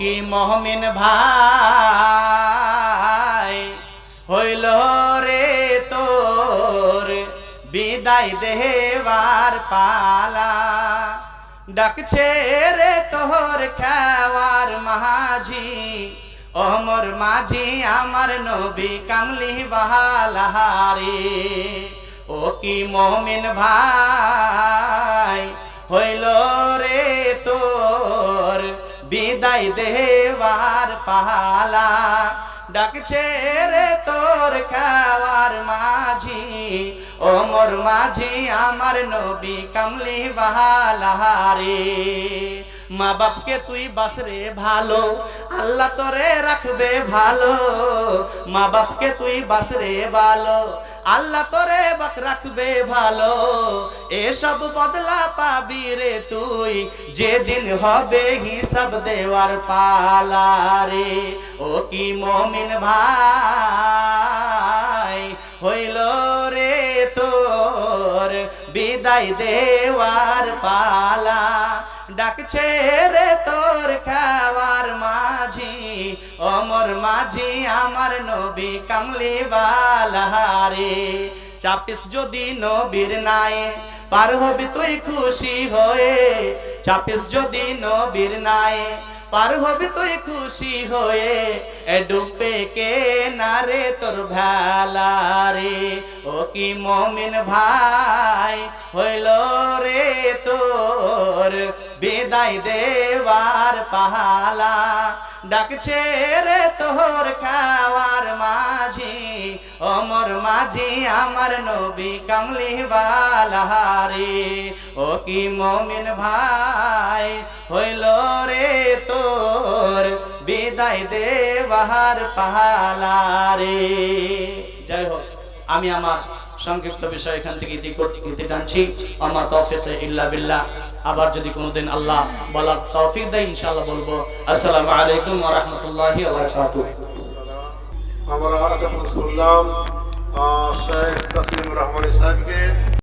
কি মহমিন ভাই? হইল রে তোর বিদায় দেবার পালা। ডাকছে রে তোর খেওয়ার মাঝি অমর মাঝি আমার নবী কামলি বাহালাহারে ও কি মমিন ভাই? হইল রে তোর বিদায় দেবার পালা। ডাকছে রে তোর খাওয়ার মাঝি। ওমর মাঝি, আমার নবী কামলি বাহালারে মা বাপকে তুই বাসরে ভালো, আল্লাহ তোরে রাখবে ভালো। মা বাপকে তুই বাসরে ভালো, আল্লাহ তোরে বাক রাখবে ভালো। এসব বদলা পাবি রে তুই। যেদিন হবে হিসাব দেওয়ার পালা রে। ও কি মমিন ভাই হইল রে তোর বিদায় দেওয়ার পালা। ডাকছে রে তোর খাওয়ার মাঝি, অমর মাঝি আমার নবী কামলি বালাহারে চাপিস যদি নবীর নায়ে পার হবি তুই খুশি হয়ে, চাপিস যদি নবীর নায়ে। পার হবি তুই খুশি হয়ে, এ ডুবে কে নারে তোর ভেলা রে? ও কি মমিন ভাই হইল রে তোর বিদায় দেওয়ার পাহালা? ডাকছে রে তোর অমর মাঝি আমার নবী কামলি বালাহারে। ও কি মমিন ভাই, হইল রে তোর বিদায় দেওয়ার পাহালারে যাই হোক, আমি আমার সংক্ষিপ্ত বিষয় এখান থেকে ইতি টানছি। আমার তৌফিক ইল্লা বিল্লাহ। আবার যদি কোনোদিন আল্লাহ বলার তৌফিক দেয়, ইনশাআল্লাহ বলব, আসসালামু আলাইকুম ওয়া আমরা যখন শুনলাম শেখ তসলিম রহমান সাহেবকে